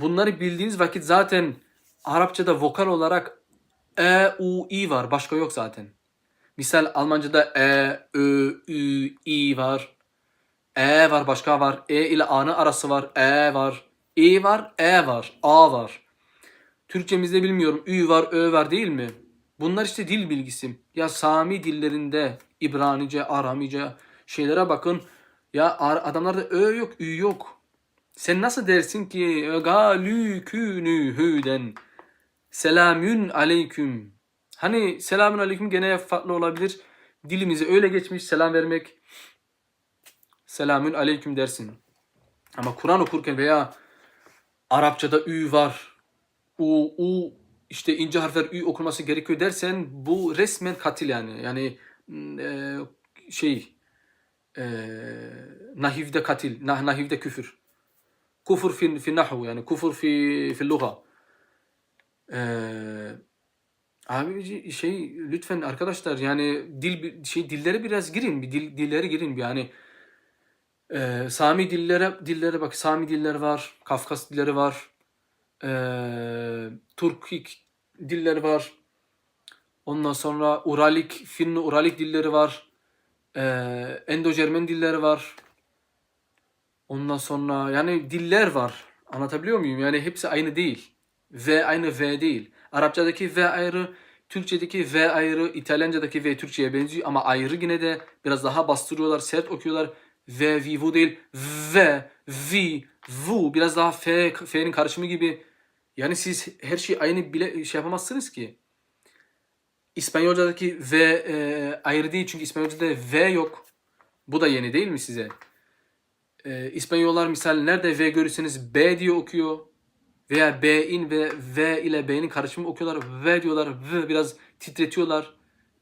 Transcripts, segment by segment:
bunları bildiğiniz vakit zaten Arapçada vokal olarak e, u, i var. Başka yok zaten. Misal Almanca'da e, ö, ü, i var. E var, başka var. E ile a'nın arası var. E var. i var, e var, a var. Türkçemizde bilmiyorum ü var, ö var değil mi? Bunlar işte dil bilgisi. Ya Sami dillerinde İbranice, Aramice şeylere bakın. Ya ar- adamlarda ö yok, ü yok. Sen nasıl dersin ki galükünü hüden selamün aleyküm. Hani selamün aleyküm gene farklı olabilir. Dilimize öyle geçmiş selam vermek. Selamün aleyküm dersin. Ama Kur'an okurken veya Arapçada ü var. U, u işte ince harfler ü okunması gerekiyor dersen bu resmen katil yani. Yani e, şey e, nahivde katil, nah, nahivde küfür. Kufur fi, fi nahvu yani kufur fi, fi luga. Ee, abi şey lütfen arkadaşlar yani dil şey dillere biraz girin bir dil, dillere girin bir yani ee, Sami dillere dillere bak Sami diller var Kafkas dilleri var ee, Turkik dilleri var ondan sonra Uralik Finno Uralik dilleri var ee, Endocermen dilleri var ondan sonra yani diller var anlatabiliyor muyum yani hepsi aynı değil V aynı V değil. Arapçadaki V ayrı, Türkçedeki V ayrı, İtalyancadaki V Türkçeye benziyor ama ayrı yine de biraz daha bastırıyorlar, sert okuyorlar. V, V, vu değil. V, V, vu biraz daha F, F'nin karışımı gibi. Yani siz her şeyi aynı bile şey yapamazsınız ki. İspanyolcadaki V e, ayrı değil çünkü İspanyolcada V yok. Bu da yeni değil mi size? E, İspanyollar misal nerede V görürseniz B diye okuyor veya B'in ve V ile B'nin karışımı okuyorlar. V diyorlar. V biraz titretiyorlar.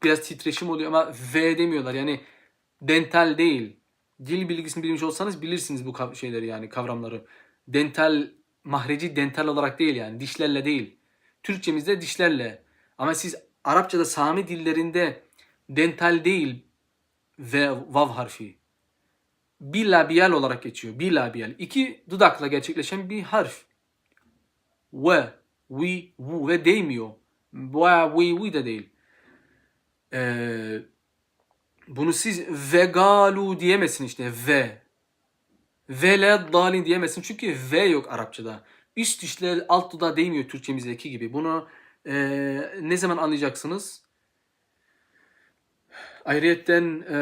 Biraz titreşim oluyor ama V demiyorlar. Yani dental değil. Dil bilgisini bilmiş olsanız bilirsiniz bu şeyleri yani kavramları. Dental mahreci dental olarak değil yani dişlerle değil. Türkçemizde dişlerle. Ama siz Arapçada Sami dillerinde dental değil ve vav harfi. Bilabiyal olarak geçiyor. Bilabiyal. İki dudakla gerçekleşen bir harf ve, vi, vu ve değmiyor. Ve, vi, vi de değil. Ee, bunu siz vegalu diyemezsin işte ve. Vele dalin diyemezsin çünkü V yok Arapçada. Üst dişler alt dudağa değmiyor Türkçemizdeki gibi. Bunu e, ne zaman anlayacaksınız? Ayrıyetten e,